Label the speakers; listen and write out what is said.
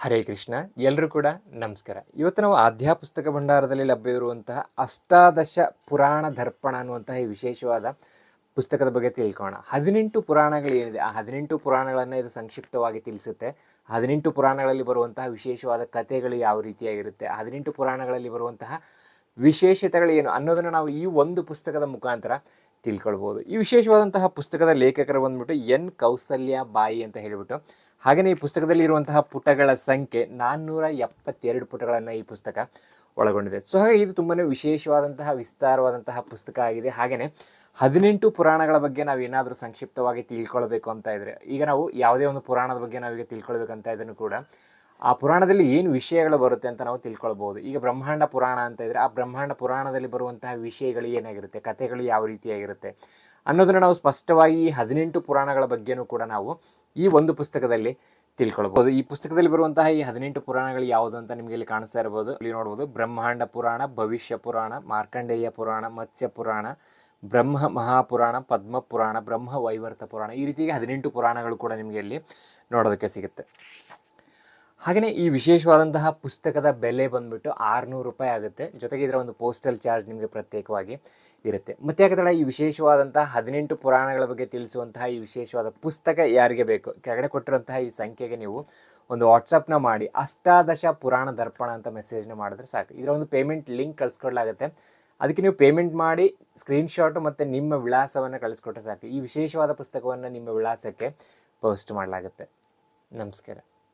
Speaker 1: ಹರೇ ಕೃಷ್ಣ ಎಲ್ಲರೂ ಕೂಡ ನಮಸ್ಕಾರ. ಇವತ್ತು ನಾವು ಆಧ್ಯಾ ಪುಸ್ತಕ ಭಂಡಾರದಲ್ಲಿ ಲಭ್ಯವಿರುವಂತಹ ಅಷ್ಟಾದಶ ಪುರಾಣ ದರ್ಪಣ ಅನ್ನುವಂತಹ ಈ ವಿಶೇಷವಾದ ಪುಸ್ತಕದ ಬಗ್ಗೆ ತಿಳ್ಕೋಣ. ಹದಿನೆಂಟು ಪುರಾಣಗಳು ಏನಿದೆ? ಆ ಹದಿನೆಂಟು ಪುರಾಣಗಳನ್ನು ಇದು ಸಂಕ್ಷಿಪ್ತವಾಗಿ ತಿಳಿಸುತ್ತೆ. ಹದಿನೆಂಟು ಪುರಾಣಗಳಲ್ಲಿ ಬರುವಂತಹ ವಿಶೇಷವಾದ ಕಥೆಗಳು ಯಾವ ರೀತಿಯಾಗಿರುತ್ತೆ? ಹದಿನೆಂಟು ಪುರಾಣಗಳಲ್ಲಿ ಬರುವಂತಹ ವಿಶೇಷತೆಗಳು ಏನು? ಅನ್ನೋದನ್ನು ನಾವು ಈ ಒಂದು ಪುಸ್ತಕದ ಮುಖಾಂತರ ತಿಳ್ಕೊಳ್ಬೋದು. ಈ ವಿಶೇಷವಾದಂತಹ ಪುಸ್ತಕದ ಲೇಖಕರು ಬಂದ್ಬಿಟ್ಟು ಎನ್ ಕೌಸಲ್ಯ ಬಾಯಿ ಅಂತ ಹೇಳಿಬಿಟ್ಟು ಹಾಗೆಯೇ ಈ ಪುಸ್ತಕದಲ್ಲಿ ಇರುವಂತಹ ಪುಟಗಳ ಸಂಖ್ಯೆ ನಾನ್ನೂರ ಎಪ್ಪತ್ತೆರಡು ಪುಟಗಳನ್ನು ಈ ಪುಸ್ತಕ ಒಳಗೊಂಡಿದೆ. ಸೊ ಹಾಗೆ ಇದು ತುಂಬಾ ವಿಶೇಷವಾದಂತಹ, ವಿಸ್ತಾರವಾದಂತಹ ಪುಸ್ತಕ ಆಗಿದೆ. ಹಾಗೆಯೇ ಹದಿನೆಂಟು ಪುರಾಣಗಳ ಬಗ್ಗೆ ನಾವು ಏನಾದರೂ ಸಂಕ್ಷಿಪ್ತವಾಗಿ ತಿಳ್ಕೊಳ್ಬೇಕು ಅಂತ ಇದ್ರೆ, ಈಗ ನಾವು ಯಾವುದೇ ಒಂದು ಪುರಾಣದ ಬಗ್ಗೆ ನಾವೀಗ ತಿಳ್ಕೊಳ್ಬೇಕಂತ ಇದನ್ನು ಕೂಡ ಆ ಪುರಾಣದಲ್ಲಿ ಏನು ವಿಷಯಗಳು ಬರುತ್ತೆ ಅಂತ ನಾವು ತಿಳ್ಕೊಳ್ಬೋದು. ಈಗ ಬ್ರಹ್ಮಾಂಡ ಪುರಾಣ ಅಂತ ಇದ್ರೆ ಆ ಬ್ರಹ್ಮಾಂಡ ಪುರಾಣದಲ್ಲಿ ಬರುವಂತಹ ವಿಷಯಗಳು ಏನಾಗಿರುತ್ತೆ? ಕಥೆಗಳು ಯಾವ ರೀತಿಯಾಗಿರುತ್ತೆ? ಅನ್ನೋದನ್ನು ನಾವು ಸ್ಪಷ್ಟವಾಗಿ ಹದಿನೆಂಟು ಪುರಾಣಗಳ ಬಗ್ಗೆನೂ ಕೂಡ ನಾವು ಈ ಒಂದು ಪುಸ್ತಕದಲ್ಲಿ ತಿಳ್ಕೊಳ್ಬೋದು. ಈ ಪುಸ್ತಕದಲ್ಲಿ ಬರುವಂತಹ ಈ ಹದಿನೆಂಟು ಪುರಾಣಗಳು ಯಾವುದು ಅಂತ ನಿಮಗೆ ಇಲ್ಲಿ ಕಾಣಿಸ್ತಾ ಇರ್ಬೋದು. ಇಲ್ಲಿ ನೋಡ್ಬೋದು, ಬ್ರಹ್ಮಾಂಡ ಪುರಾಣ, ಭವಿಷ್ಯ ಪುರಾಣ, ಮಾರ್ಕಂಡೇಯ ಪುರಾಣ, ಮತ್ಸ್ಯ ಪುರಾಣ, ಬ್ರಹ್ಮ ಮಹಾಪುರಾಣ, ಪದ್ಮ ಪುರಾಣ, ಬ್ರಹ್ಮ ವೈವರ್ತ ಪುರಾಣ ಈ ರೀತಿಯಾಗಿ ಹದಿನೆಂಟು ಪುರಾಣಗಳು ಕೂಡ ನಿಮಗೆ ಇಲ್ಲಿ ನೋಡೋದಕ್ಕೆ ಸಿಗುತ್ತೆ. ಹಾಗೆಯೇ ಈ ವಿಶೇಷವಾದಂತಹ ಪುಸ್ತಕದ ಬೆಲೆ ಬಂದ್ಬಿಟ್ಟು ಆರುನೂರು ರೂಪಾಯಿ ಆಗುತ್ತೆ. ಜೊತೆಗೆ ಇದರ ಒಂದು ಪೋಸ್ಟಲ್ ಚಾರ್ಜ್ ನಿಮಗೆ ಪ್ರತ್ಯೇಕವಾಗಿ ಇರುತ್ತೆ. ಮತ್ತೆ ಯಾಕಂದ್ರೆ ಈ ವಿಶೇಷವಾದಂತಹ ಹದಿನೆಂಟು ಪುರಾಣಗಳ ಬಗ್ಗೆ ತಿಳಿಸುವಂತಹ ಈ ವಿಶೇಷವಾದ ಪುಸ್ತಕ ಯಾರಿಗೆ ಬೇಕು? ಕೆಳಗಡೆ ಕೊಟ್ಟಿರುವಂತಹ ಈ ಸಂಖ್ಯೆಗೆ ನೀವು ಒಂದು ವಾಟ್ಸಪ್ನ ಮಾಡಿ. ಅಷ್ಟಾದಶ ಪುರಾಣ ದರ್ಪಣ ಅಂತ ಮೆಸೇಜ್ನ ಮಾಡಿದ್ರೆ ಸಾಕು. ಇದರ ಒಂದು ಪೇಮೆಂಟ್ ಲಿಂಕ್ ಕಳಿಸ್ಕೊಡ್ಲಾಗುತ್ತೆ. ಅದಕ್ಕೆ ನೀವು ಪೇಮೆಂಟ್ ಮಾಡಿ ಸ್ಕ್ರೀನ್ಶಾಟ್ ಮತ್ತು ನಿಮ್ಮ ವಿಳಾಸವನ್ನು ಕಳಿಸ್ಕೊಟ್ರೆ ಸಾಕು. ಈ ವಿಶೇಷವಾದ ಪುಸ್ತಕವನ್ನು ನಿಮ್ಮ ವಿಳಾಸಕ್ಕೆ ಪೋಸ್ಟ್ ಮಾಡಲಾಗುತ್ತೆ. ನಮಸ್ಕಾರ.